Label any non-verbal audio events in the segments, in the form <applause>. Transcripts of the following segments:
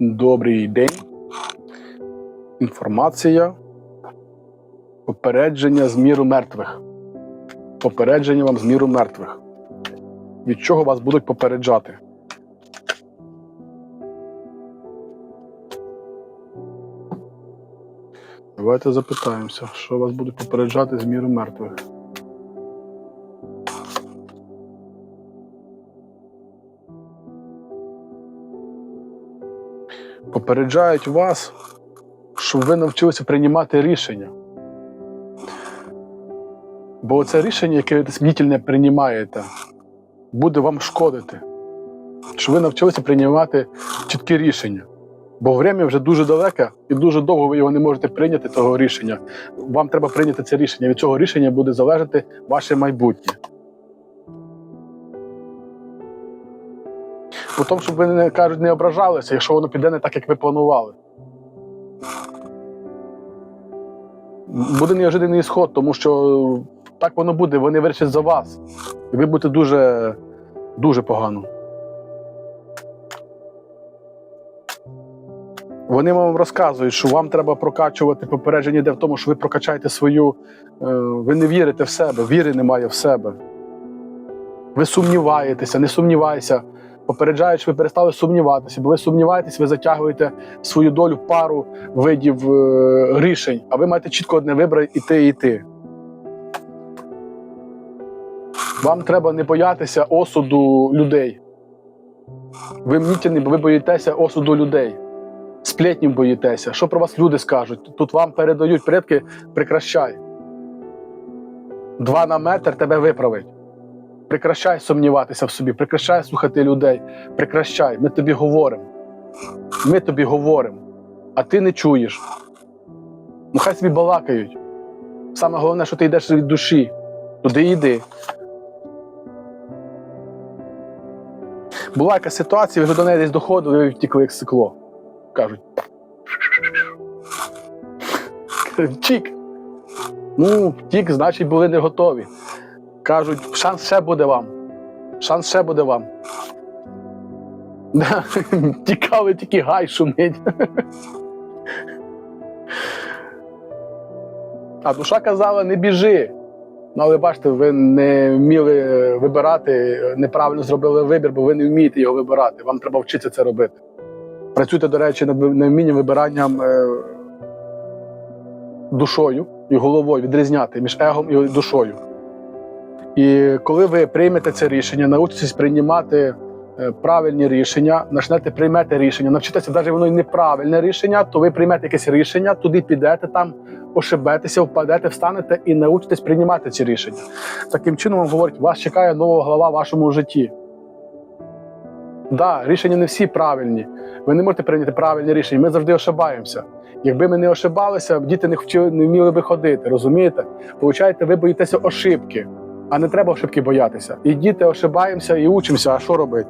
Добрий день. Інформація. Попередження з міру мертвих. Попередження вам з міру мертвих. Від чого вас будуть попереджати? Давайте запитаємося, що вас будуть попереджати з міру мертвих. Попереджають вас, щоб ви навчилися приймати рішення. Бо це рішення, яке ви смітільне приймаєте, буде вам шкодити. Щоб ви навчилися приймати чіткі рішення. Бо время вже дуже далеке і дуже довго ви його не можете прийняти, того рішення. Вам треба прийняти це рішення. Від цього рішення буде залежати ваше майбутнє. Потім, щоб ви кажуть, не ображалися, якщо воно піде не так, як ви планували. Буде неожиданний ісход, тому що так воно буде, вони вирішать за вас. І ви будете дуже, дуже погано. Вони вам розказують, що вам треба прокачувати попередження йде в тому, що ви прокачаєте свою. е, Ви не вірите в себе, віри немає в себе. Ви сумніваєтеся, не сумнівайся. Попереджають, що ви перестали сумніватися, бо ви сумніваєтесь, ви затягуєте свою долю пару видів е, рішень, а ви маєте чітко одне вибрати іти і йти. Вам треба не боятися осуду людей. Ви мнітельні, бо ви боїтеся осуду людей. Сплетнів боїтеся. Що про вас люди скажуть? Тут вам передають предки, прикращай. Два на метр тебе виправить. Прекращай сумніватися в собі, прекращай слухати людей, прекращай. Ми тобі говоримо. Ми тобі говоримо, а ти не чуєш. Ну хай собі балакають. Саме головне, що ти йдеш від душі. Туди йди. Була якась ситуація, ви до неї десь доходили, ви втікли як стекло. Кажуть. Втік. Ну, втік, значить, були не готові. Кажуть, шанс ще буде вам. Шанс ще буде вам. <laughs> Тікали, тільки гай шумить. А душа казала, не біжи. Ну, але бачите, ви не вміли вибирати, неправильно зробили вибір, бо ви не вмієте його вибирати. Вам треба вчитися це робити. Працюйте, до речі, над невмінням вибиранням е, душою і головою, відрізняти між егом і душою. І коли ви приймете це рішення, научитесь приймати е, правильні рішення, почнете приймете рішення, навчитеся, навіть воно і неправильне рішення, то ви приймете якесь рішення, туди підете, там ошибетеся, впадете, встанете і научитесь приймати ці рішення. Таким чином вам говорять, вас чекає нова глава в вашому житті. Да, рішення не всі правильні. Ви не можете прийняти правильні рішення. Ми завжди ошибаємося. Якби ми не ошибалися, діти не вчили, не вміли би ходити, розумієте? Получаєте, ви боїтеся ошибки, а не треба ошибки боятися. І діти ошибаємося і учимося, а що робити?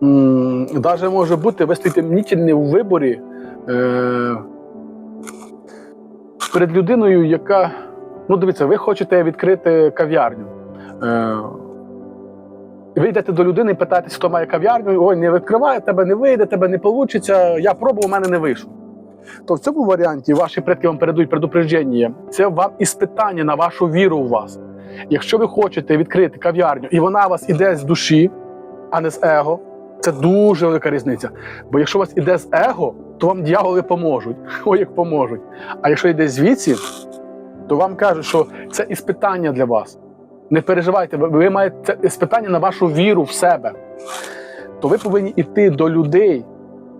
Навіть може бути, ви стоїте мнітельні у виборі е, перед людиною, яка. Ну, дивіться, ви хочете відкрити кав'ярню. Е, ви йдете до людини і питаєтесь, хто має кав'ярню, ой, не відкриває, тебе не вийде, тебе не вийде, я пробував, у мене не вийшло. То в цьому варіанті ваші предки вам передають предупреждення. Це вам іспитання на вашу віру у вас. Якщо ви хочете відкрити кав'ярню, і вона у вас іде з душі, а не з его, це дуже велика різниця. Бо якщо у вас іде з его, то вам дьяволи поможуть. <laughs> Ой, як поможуть. А якщо йде звідси, то вам кажуть, що це іспитання для вас. Не переживайте, ви маєте це іспитання на вашу віру в себе. То ви повинні йти до людей,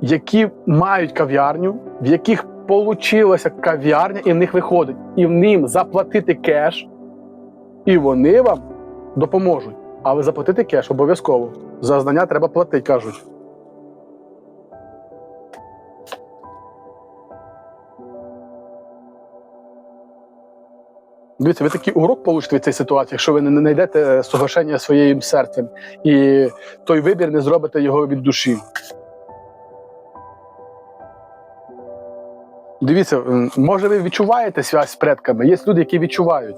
які мають кав'ярню, в яких получилася кав'ярня, і в них виходить, і в ним заплатити кеш, і вони вам допоможуть. Але заплатити кеш обов'язково. За знання треба платити, кажуть. Дивіться, ви такий урок получите від цієї ситуації, якщо ви не знайдете соглашення своїм серцем і той вибір не зробите його від душі. Дивіться, може ви відчуваєте зв'язь з предками? Є люди, які відчувають.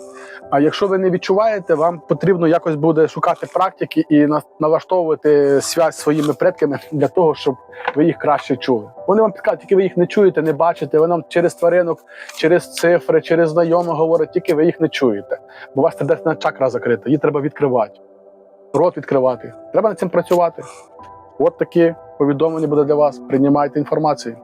А якщо ви не відчуваєте, вам потрібно якось буде шукати практики і на- налаштовувати зв'язь зі своїми предками для того, щоб ви їх краще чули. Вони вам підказують, тільки ви їх не чуєте, не бачите. Ви нам через тваринок, через цифри, через знайомих говорять, тільки ви їх не чуєте. Бо у вас сердечна чакра закрита, її треба відкривати. Рот відкривати. Треба над цим працювати. От такі повідомлення буде для вас. Приймайте інформацію.